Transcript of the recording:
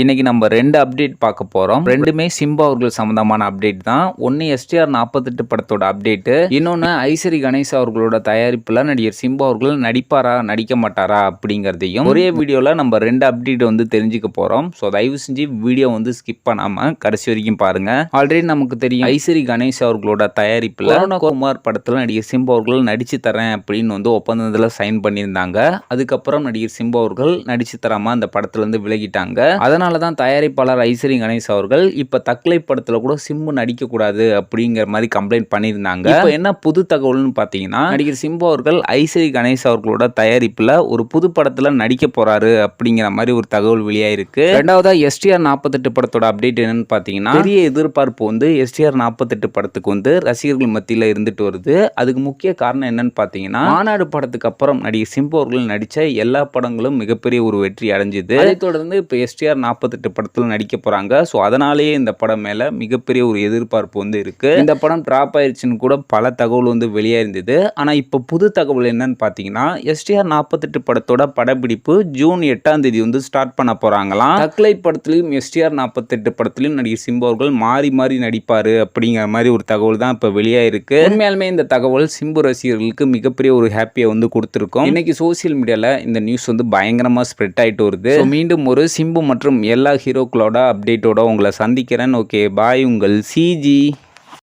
இன்னைக்கு நம்ம ரெண்டு அப்டேட் பார்க்க போறோம். ரெண்டுமே சிம்பா அவர்கள் சம்பந்தமான அப்டேட் தான். ஒன்னு எஸ்டிஆர் நாற்பத்தெட்டு படத்தோட அப்டேட் இன்னொன்னு ஐசரி கணேஷ் அவர்களோட தயாரிப்புல நடிகர் சிம்பா அவர்கள் நடிப்பாரா நடிக்க மாட்டாரா அப்படிங்கறதையும் ஒரே வீடியோல நம்ம ரெண்டு அப்டேட் வந்து தெரிஞ்சுக்க போறோம். ஸோ தயவு செஞ்சு வீடியோ வந்து ஸ்கிப் பண்ணாம கடைசி வரைக்கும் பாருங்க. ஆல்ரெடி நமக்கு தெரியும் ஐசரி கணேஷ் அவர்களோட தயாரிப்புல குமார் படத்துல நடிகர் சிம்பா அவர்கள் நடிச்சு தரேன் அப்படின்னு வந்து ஒப்பந்தத்துல சைன் பண்ணியிருந்தாங்க. அதுக்கப்புறம் நடிகர் சிம்பா அவர்கள் நடிச்சு தராம அந்த படத்துல இருந்து விலகிட்டாங்க. அதனால தான் தயாரிப்பாளர் ஐஸ்வரி கணேஷ் அவர்கள் இப்ப தக்கலை படத்துல கூட சிம்பு நடிக்க கூடாது அப்படிங்கிற மாதிரி கம்ப்ளைண்ட் பண்ணியிருந்தாங்க. இப்போ என்ன புது தகவல்னு பாத்தீங்கன்னா நடிகர் சிம்பு அவர்கள் ஐஸ்வரி கணேஷ் அவர்களோட தயாரிப்புல ஒரு புது படத்துல நடிக்க போறாரு அப்படிங்கிற மாதிரி ஒரு தகவல் வெளியாயிருக்கு. ரெண்டாவதா எஸ்டிஆர் நாற்பத்தெட்டு படத்தோட அப்டேட் என்னன்னு பாத்தீங்கன்னா பெரிய எதிர்பார்ப்பு வந்து எஸ்டிஆர் நாற்பத்தெட்டு படத்துக்கு வந்து ரசிகர்கள் மத்தியில இருந்துட்டு வருது. அதுக்கு முக்கிய காரணம் என்னன்னு பாத்தீங்கன்னா மாநாடு படத்துக்கு அப்புறம் நடிகர் சிம்பு அவர்கள் நடிச்ச எல்லா படங்களும் மிகப்பெரிய ஒரு வெற்றி அடைஞ்சது. அதை தொடர்ந்து இப்போ எஸ்டிஆர் நாற்பத்தெட்டு படத்தில் நடிக்க போறாங்க. ஸோ அதனாலேயே இந்த படம் மேல மிகப்பெரிய ஒரு எதிர்பார்ப்பு வந்து இருக்கு. இந்த படம் டிராப் ஆயிருச்சுன்னு கூட பல தகவல் வந்து வெளியாயிருந்தது. ஆனா இப்போ புது தகவல் என்னன்னு பாத்தீங்கன்னா எஸ்டிஆர் நாற்பத்தெட்டு படத்தோட படப்பிடிப்பு ஜூன் எட்டாம் தேதி வந்து ஸ்டார்ட் பண்ண போறாங்களாம். தக்லை படத்துலையும் எஸ்டிஆர் நாற்பத்தெட்டு படத்துலையும் நடிகர் சிம்பு அவர்கள் மாறி மாறி நடிப்பாரு அப்படிங்கிற மாதிரி ஒரு தகவல் தான் இப்போ வெளியாயிருக்கு. உண்மையாலுமே இந்த தகவல் சிம்பு ரசிகர்களுக்கு மிகப்பெரிய ஒரு ஹாப்பியை வந்து கொடுத்துருக்கோம். இன்னைக்கு சோசியல் மீடியால இந்த நியூஸ் வந்து பயங்கரமா ஸ்ப்ரெட் ஆயிட்டு வருது. மீண்டும் ஒரு சிம்பு மற்றும் எல்லா ஹீரோக்களோட அப்டேட்டோட உங்களை சந்திக்கிறேன். ஓகே பாய் உங்கள் சிஜி